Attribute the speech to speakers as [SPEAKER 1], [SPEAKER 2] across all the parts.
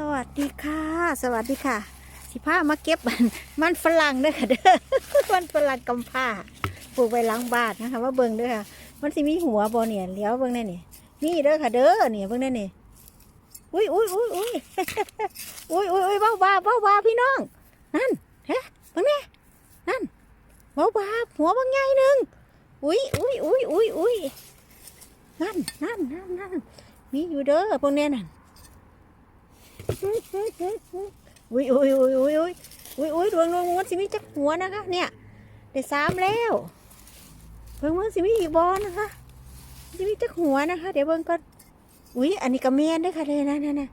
[SPEAKER 1] สวัสดีค่ะ สวัสดีค่ะ สิพามาเก็บมันมันฝรั่งเด้อค่ะเด้อมันฝรั่งกำผ้าปลูกไว้ล้างบานนะคะว่าเบิ่งเด้อค่ะ มันสิมีหัวบ่เนี่ยเลี้ยวเบิ่งแน่นี่นี่เด้อค่ะเด้อเนี่ยเบิ่งแน่นี่อุ้ยอุ้ยอุ้ยอุ้ยอุ้ยอุ้ยอุ้ยเบาบาเบาบาพี่น้องนั่นเฮ้เบิ่งแน่นั่นเบาบาหัวบางใหญ่หนึ่งอุ้ยอุ้ยอุ้ยอุ้ยอุ้ยนั่นนั่นนั่นนั่นมีอยู่เด้อพวกเนี้ยนั่น อุ้ยอุ้ยอุ้ยอุ้ยอุ้ยอุ้ยอุ้ยดวงดวงมันสิมีจักหัวนะคะ เนี่ยได้สามแล้วเพิ่งมันสิมีอีกบอลนะคะสิมีจักหัวนะคะ เดี๋ยวเบิ่งก่อนอุ้ยอันนี้ก็แม่นด้วยค่ะเลยนะนั่นนะ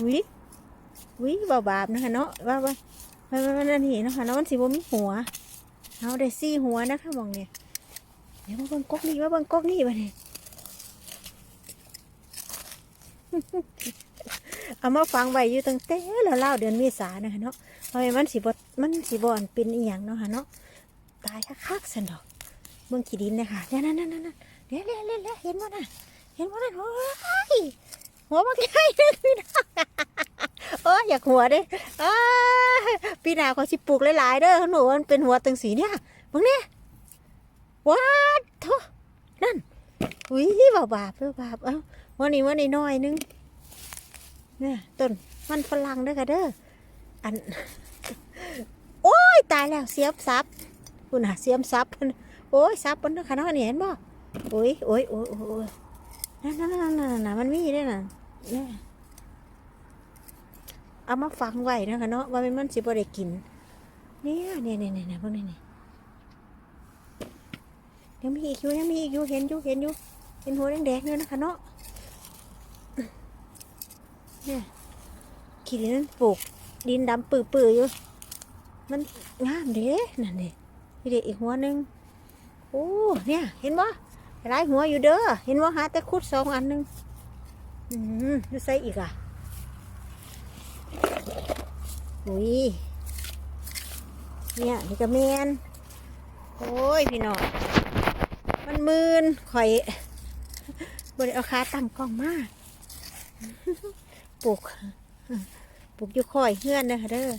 [SPEAKER 1] อุ้ยอุ้ยเบาบาปนะคะเนาะว่าว่ามันมันมันอันนี้นะคะเนาะมันสิบ่มีหัวเอาได้สี่หัวนะคะมองเนี่ยเดี๋ยวมาเบิ่งก๊อกนี่มาเบิ่งก๊อกนี่มาเนี่ย เอามาฟังไว้อยู่ตั้งแต่แล้วเล่าเดือนเมษานะคะเนาะเพราะมันสิบมันสิบอนเป็นอีหยังเนาะค่ะเนาะตายคักๆสันดอกเมืองขีดินนะคะเนี่ยนั่นนั่นนั่นเนี่ยเนี่ยเนี่ยเนี่ยเห็นบ่น่ะเห็นบ่น่ะโอ้ยหัวมันใหญ่เลยพี่น้องโอ้ยอยากหัวเด้อ้ายพี่นาเขาสิปลูกหลายๆเด้อหนูมันเป็นหัวตังสีเนี่ยมึงเนี่ยว้าดโถนั่นอุ้ยบาบาปเด้อบาปเอ้าวันนี้วันนี้น้อยนึง เนี่ยต้นมันฝรั่งเด้อค่ะเด้ออัน โอ้ยตายแล้วเสียบซับคุณน่ะเสียมซับพุ่นโอ้ยซับมันเด้อค่ะเนาะนี่เห็นบ่โอ้ยโอ้ยโอ้ยโอ้ยโอ้ยนั่นนั่นนั่นนั่นมันมีด้อน่ะเนี่ยเอามาฝังไว้นะคะเนาะว่ามันมันสิบ่ได้กินเนี่ยเนี่ยเนี่ยเนี่ยเนี่ยพวกนี้นี่ยังมีอีกอยู่ยังมีอีกอยู่เห็นอยู่เห็นอยู่เห็นหัวแดงๆเนี่ยนะคะเนาะ เนี่ยขี้ดินปลูกดินดำปื้อๆอยู่ มันงามเด้นั่นเด้พี่เด็กอีกหัวหนึ่งโอ้เนี่ย เห็นบ่หลายหัวอยู่เด้อเห็นว่าหาแต่คุดสองอันหนึ่งอืมดูใส่อีกอะอุ้ยเนี่ยนี่ก็แมนโอ้ยพี่น้องมันมืนข่อยบริเอาขาตั้งกล้องมาก ปลูกปลูกอยู่คอยเฮือนนะคะเด้อ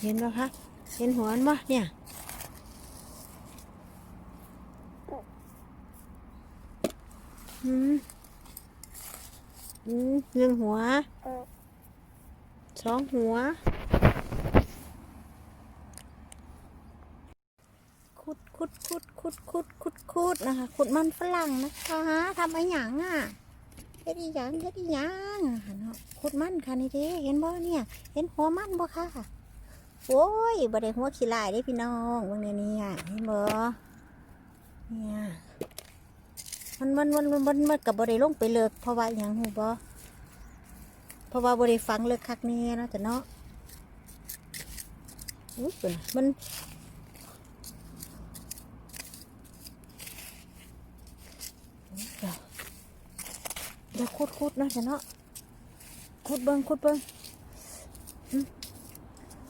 [SPEAKER 1] เห็นปะคะเห็นหัวมันปะเนี่ยอืมอืมหนึ่งหัว สองหัวขุดขุดขุดขุดขุดขุดขุดนะคะขุดมันฝรั่งนะคะทำไอ้หยังอะเฮ็ดอีหยังเฮ็ดอีหยังเนาะขุดมันค่ะนี่เด้เห็นบ่เนี่ย เห็นหัวมันบ่ค่ะ โอ้ยบ่ได้หัวขี้ลายเด้พี่น้องเบิ่งในนี้อะเห็นบ่เนี่ยมันมันมันมันมันกับบ่ได้ลงไปเลิกเพราะว่าอหยังหูบ่ เพราะว่าบริฟังเลิกคักแนี่เนาะแต่เนาะอุ้ยเพิ่นมันเดี๋ยวคุดคุดนะแต่เนาะคุดเบิ้งคุดเบิ้งหึ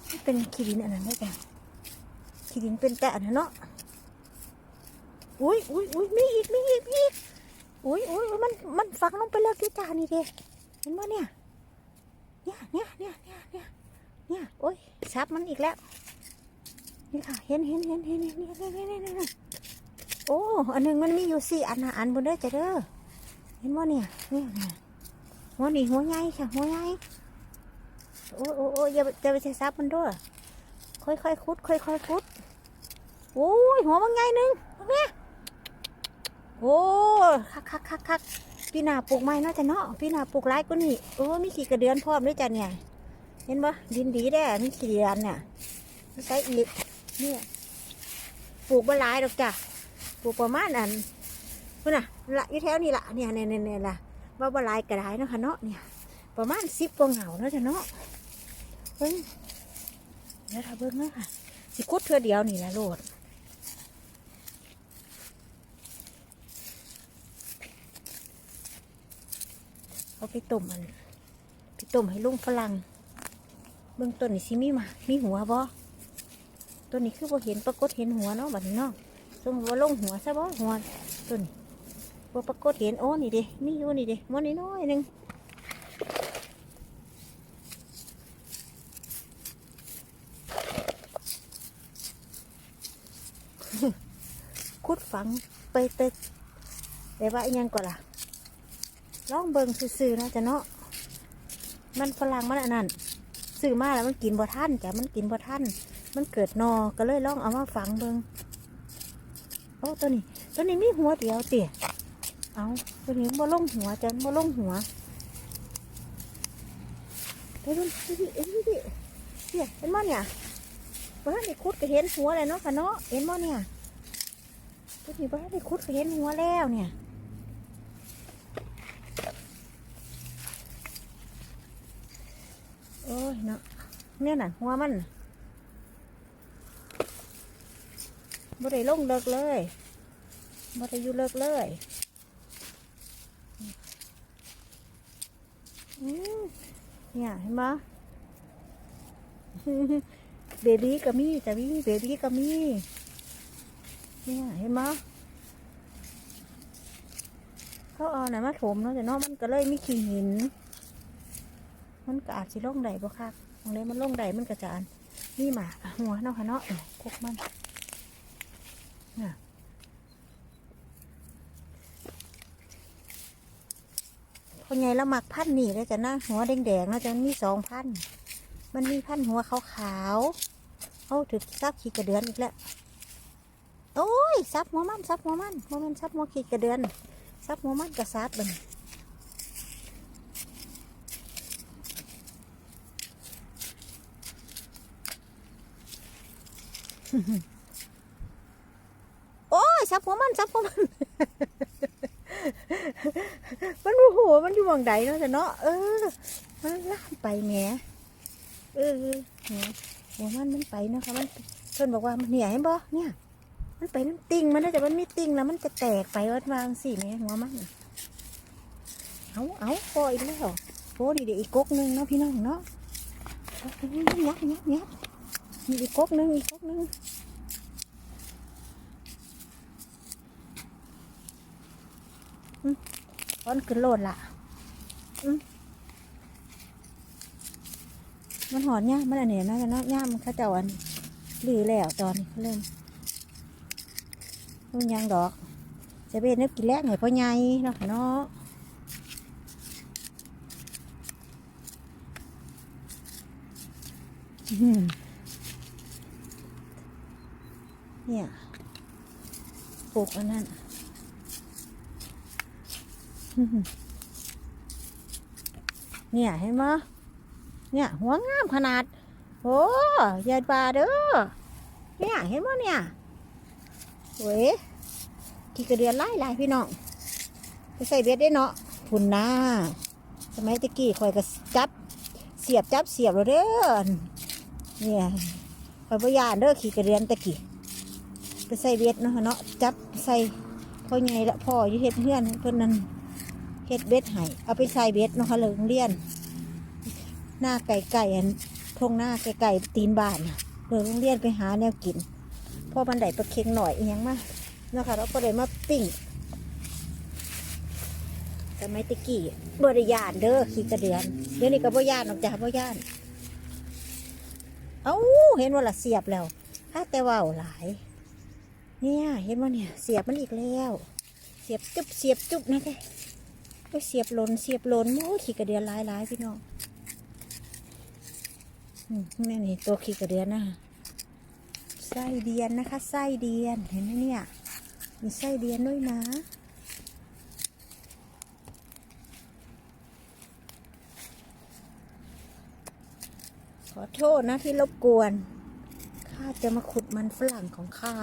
[SPEAKER 1] มันเป็นขีดินอันนั้นได้จ้ะขีดินเป็นแต่อันนั้นเนาะอุ้ยอุ้ยอุ้ยมีอีกมีอีกมีอีกอุ้ยอุ้ยมันมันฝังลงไปเลิกที่จานี่เด้เห็นไหมเนี่ย เนี่ยเนี่ยเนี่ยเนี่ยเนี่ยเนี่ยโอ้ยซับมันอีกแล้วนี่ค่ะเห็นเห็นเห็นเห็นเห็นเห็นเห็นเห็นเห็นโอ้อันหนึงมันมีอยู่สี่อันนะอันบนเด้อจ้ะเด้อเห็นว่าเนี่ยเนี่ยเนี่ยหัวนี่หัวใหญ่ค่ะหัวใหญ่โอ้โอ้โอ้อย่าอย่าไปใช้ซับมันด้วยค่อยค่อยๆคุดค่อยค่อยๆคุดโอ้ยหัวมันใหญ่หนึ่งเนี่ยโอ้คักคักคักคัก พี่นาปลูกไม้เนาะจ้ะเนาะพี่นาปลูกไร้ก็นี่โอ้มีขี้กระเดือนพร้อมด้วยจ้ะเนี่ย เห็นปะดินดีแด้มีขี้เดือนเนี่ยใส่อีกเนี่ยปลูกบหลายดอกจ้ะปลูกประมาณอันพุ่นน่ะละอยู่แถวนี้ละเนี่ยเนี่ยเนี่ยเน่ละว่าบหลายกระไดเนาะค่ะเนาะเนี่ย ประมาณสิบกว่าเหงาเนาะจ้ะเนาะเบิ้งเดี๋ยวถ้าเบิ้งเนาะค่ะสิคุดเธอเดียวนี่ละโลด เอาไปต้มมันไปต้มให้ลุงฝรั่งเบื้องต้นนี่สิมีมา มีหัวบ่ตัวนี้คือบ่เห็นปรากฏเห็นหัวเนาะบัดนี้เนาะส่งว่าลงหัวซะบ่หัวตัวนี้บ่ปรากฏเห็นโอ้นี่เด้มีอยู่นี่เด้มันน้อยๆหนึงคุดฝังไปเตะแต่ว่าอิหยังก่อนล่ะ ลองเบิ่งซื่อๆนะจ๊ะเนาะมันฝรั่งมันอันนั้นซื้อมาแล้วมันกินบ่ทันจ้ะมันกินบ่ทันมันเกิดนอก็เลยลองเอามาฝังเบิ่งโอ้ตัวนี้ ตัวนี้มีหัวเดียวเตี่ยเอาตัวนี้บ่ลงหัวจ้ะบ่ลงหัวเดี๋ยวดูดิเอ็นดิเนี่ยเห็นมั้เนี่ยบ่ทันได้คุดก็เห็นหัวเลยเนาะค่ะเนาะเห็นมั้เนี่ยตัวนี้บ้านได้คุดเห็นหัวแล้วเนี่ย โอ้ยเนาะเนี่ยน่ะหัวมันบ่ได้ลงเลิกเลยบ่ได้อยู่เลิกเลยอืมเนี่ยเห็นไหมเบบี้ก็มีแต่มีเบบี้ก็มีเนี่ยเห็นไหมเขาเอาไหนมาถมเนาะแต่นอกมันก็เลยไม่ขี้หิน มันก็อาจสิลงใดบ่คักตรงนี้มันลงใดมันกระจานนี่หมาหัวเนาะค่ะเนาะเออพวกมันน่ะพอไงล้วหมักพันนี่เลยจะนะหัวแดงๆเนาะจะมีสองพันมันมีพันหัวขาวๆเอาถึกซักขี้กระเดือนอีกแล้วโอ้ยซับหัวมันซับหัวมันโมเมนซับหัวขีดกระเดือนซับหัวมันกระซับเบิ่ง โอ้ยซับหัวมันซับหัวมัน มันโอ้โหมันอยู่หวังใดเนาะแต่เนาะเออ มันล่ามไปแหมเออแหมหัวมันมันไปเนาะค่ะมันเพิ่นบอกว่ามันเหนี่ยเห็นบ่เนี่ย มันไปน้ำติ่งมันน่าจะมันมีติ่งแล้วมันจะแตกไปวัดวางสิแม่หัวมันเอาเอาปล่อยแล้วโอ้ดีเดี๋ยวอีกก๊กหนึงเนาะพี่น้องเนาะก๊กหนึงยับยับยับ มีอีกก๊กนึงอีกก๊กนึงอืมก้อนขึ้นโลดละอืมมันหอนเนี่ยมันอันเนี้ยนะเนาะย่ามนเข้าเจ้าอันหรือแล้วตอนนี้เขาเริ่มนู่นยังดอกจะเป็นนึกกินแรกหน่อยพ่อใหญ่เนาะเนาะอื้อหือ เนี่ยปลูกอันนั้นเนี่ยเห็นไหมเนี่ยหัวงามขนาด โอ้ยายปลาเด้อเนี่ยเห็นไหมเนี่ยเว้ยขี่กระเดือนไล่ไล่พี่น้องไปใส่เบ็ดได้เนาะคุณนาสมัยตะกี้คอยก็จับเสียบจับเสียบเลยเด้อเนี่ยคอยพยานเด้อขี่กระเดือนตะกี้ ไปใส่เบ็ดเนาะเนาะจับใส่พ่อใหญ่ละพ่ออยู่เฮ็ดเฮือนเพิ่อนนั่นเฮ็ดเบ็ดให้เอาไปใส่เบ็ดเนาะค่ะเลยโรงเรียน หน้าไก่ไก่อันทงหน้าไก่ไก่ตีนบ้านเลยโรงเรียนไปหาแนวกินพ่อบันไดประเค็งหน่อยอีหยังมาเนาะคะเราก็เลยมาปิ้งแต่ไม่ตะกี้บริยานเด้อขี้กระเดือนเดี๋ยวนี้ก็บ่ยานออกจากบ่ยาน เอ้าเห็นว่าละเสียบแล้วถ้าแต่ว่าวหลาย เนี่ย เห็นว่าเนี่ย เสียบมันอีกแล้ว เสียบจุ๊บเสียบจุ๊บนะแกก็เสียบหลนเสียบหลนโอ้ขี้กระเดือนหลายหลายพี่น้องนี่นี่ตัวขี้กระเดือนนะไส้เดียนนะคะไส้เดียนเห็นไหมเนี่ยมีไส้เดียนด้วยนะขอโทษนะที่รบกวน ข้าจะมาขุดมันฝรั่งของข้า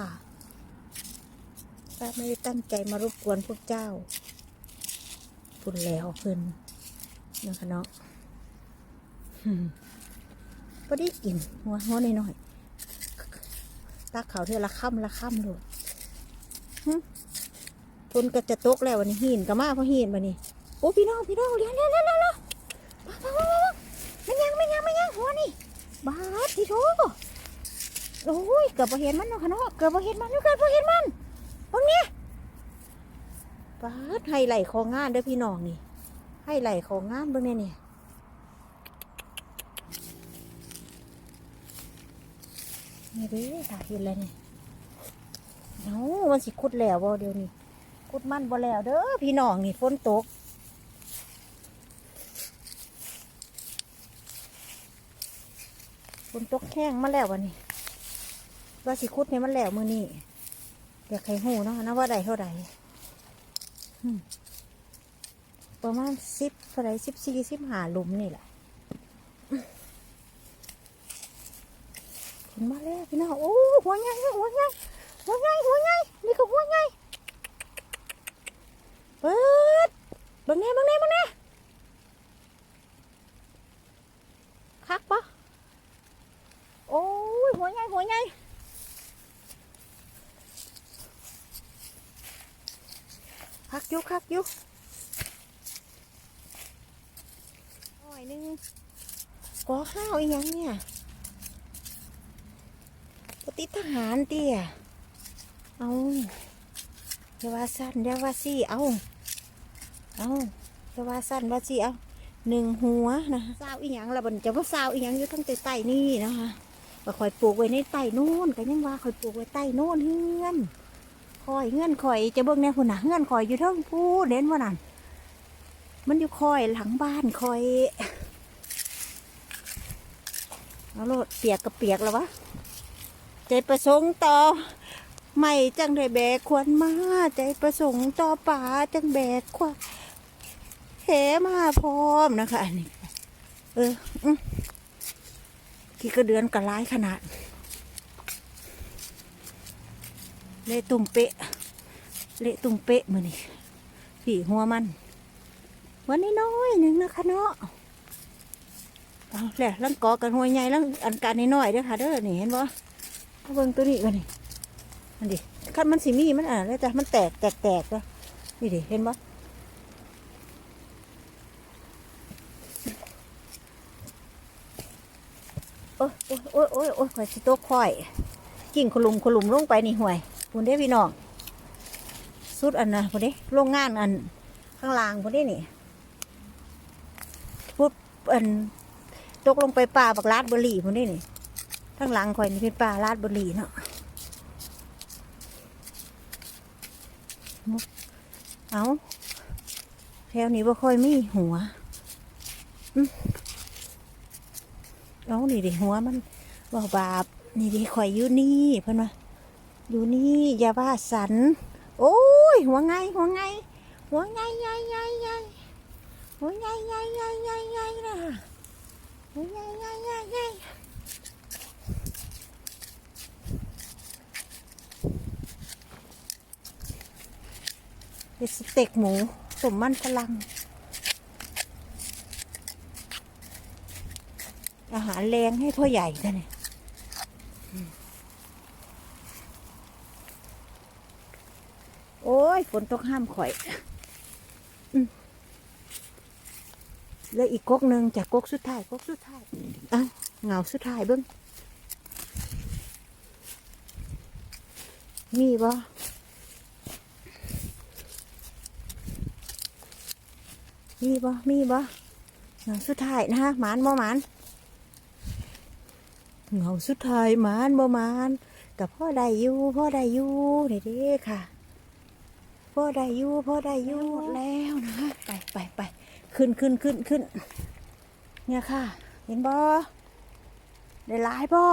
[SPEAKER 1] ข้าไม่ได้ตั้งใจมารบกวนพวกเจ้าพุ่นแล้วเพิ่นนะคะเนาะอืมพอได้กินหัวหัวหน่อยๆตาเขาวเธอละค่ำละค่ำเลยฝนก็จะตกแล้ววันนี้หินก็มาเพราะหินวันนี้โอ้พี่น้องพี่น้องเลี้ยงเลี้ยงเลี้ยงเลี้ยงเลี้ยงมามามามาไม่ยังไม่ยังไม่ยังหัวนี่บาดที่โถโอ้ยเกือบบ่เห็นมันเนาะค่ะเนาะเกือบบ่เห็นมันเกือบบ่เห็นมัน ตรงนี้บาดให้ไหลของงานเด้อพี่น้องนี่ ให้ไหลของงานเบิ่งแน่เนี่ยนี่เด้ถ่ายเห็นแล้วนี่เนามันสิคุดแล้วบ่เดี๋ยวนี้คุดมันบ่แล้วเด้อพี่น้องนี่ฝนตกฝนตกแห้งมาแล้ววันนี้ว่าสิคุดเนี่ยมันแล้วมือนี่ เดี๋ยวใครหูเนาะนะว่าใดเท่าใดอืมประมาณสิบเท่าไรสิบสี่สิบห้าลุมนี่แหละขึ้นมาแล้วพี่น้องโอ้หัวใหญ่หัวใหญ่หัวใหญ่หัวใหญ่นี่ก็หัวใหญ่เปิดบังแน่บังแน่บังแน่คักปะ โอ้ยหัวใหญ่หัวใหญ่คักอ ยุกอยุหน่อยหนึงกอข้าวอีหยังเนี่ยปฏิทหารเตี้ยเอาเดี๋ยวว่าสั้นเดี๋ยวว่าสี่เอาเอาเดี๋ยวว่าสั้นว่าสี่เอาหนึ่งหัวนะสาวอีหยังละบันจะว่าสาวอีหยังอยู่ทั้งใต้ใต้นี่นะคะก็คอยปลูกไว้ในใต้นู่นก็ยังว่าคอยปลูกไว้ใต้นู่นเฮือน คอยเฮือนคอยจะเบิ่งแน่พุ่นน่ะเฮือนคอยอยู่เทั้งพูเน้นว่านั่นมันอยู่คอยหลังบ้านคอยเอาโลดเปียกกับเปียกแล้ววะใจประสงค์ต่อไม่จังได้แบกควรมาใจประสงค์ต่อป่าจังแบกควรเหมาพร้อมนะคะอันนี้เอออกี่กระเดือนกระร้ายขนาด เละตุ่มเปะ เละตุ่มเปะมือนี่ผีหัวมัน วันนี้น้อยหนึ่งนะคะเนาะเอาแหละลังกอกันหัวใหญ่ลังอันการน้อยเด้อค่ะเด้อนี่เห็นบ่เอาเบิ่งตัวนี้กันนี่มันดิคันมันสีมีมันอะแล้วจ้ะมันแตกแตกแตกแล้วนี่ดิเห็นบ่โอ้ยโอ้ยโอ้ยโอ้ยโอ้ยข่อยสิโตกข่อย กิ่งขลุมขลุมลงไปนี่ห่วย พุ่นเด้พี่น้องสุดอันนะพุ่นเด้โรงงานอันข้างล่างพุ่นเด้นี่พุดอันตกลงไปป่าบักลาดบุรีพุ่นเด้นี่ข้างหลังข่อยนี่เป็นป่าลาดบุรีเนาะเอาแถวนี้บ่ค่อยมีหัวอืมเอานี่ดิหัวมันบ่บาปนี่ดิข่อยอยู่นี่เพิ่นว่า อยู่นี่อย่าว่าสัน โอ้ยหัวไงหัวไงหัวไงไงไงไงหัวไงไงไงไงไงนะหัวไงไงไงไงเป็นสเต็กหมูสมมันฝรั่งอาหารแรงให้พ่อใหญ่กันเนี่ย โอ้ ยฝนตกห้ามข่อยแล้วอีกก๊กหนึ่งจากก๊กสุดท้ายก๊กสุดท้ายอะเงาสุดท้ายเบิ้งมีบ่มีบ่มีบ่เงาสุดท้ายนะฮะหมานบ่หมานเงาสุดท้ายหมานบ่หมานกับพ่อได้อยู่พ่อได้อยู่นี่เด้ค่ะ พ่อได้อยู่พ่อได้อยู่หมดแล้วนะคะไปไปไปขึ้นขึ้นขึ้นขึ้น เนี่ยค่ะ เห็นบอได้หลายบอ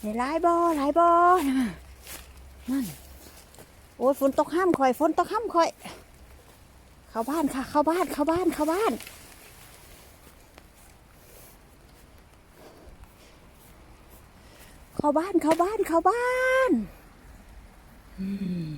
[SPEAKER 1] ได้หลายบอหลายบอนะนั่นโอ้ยฝนตกห้ามคอยฝนตกห้ามคอย เข้าบ้านค่ะ เข้าบ้านเข้าบ้านเข้าบ้านเข้าบ้านเข้าบ้านเข้าบ้าน อืม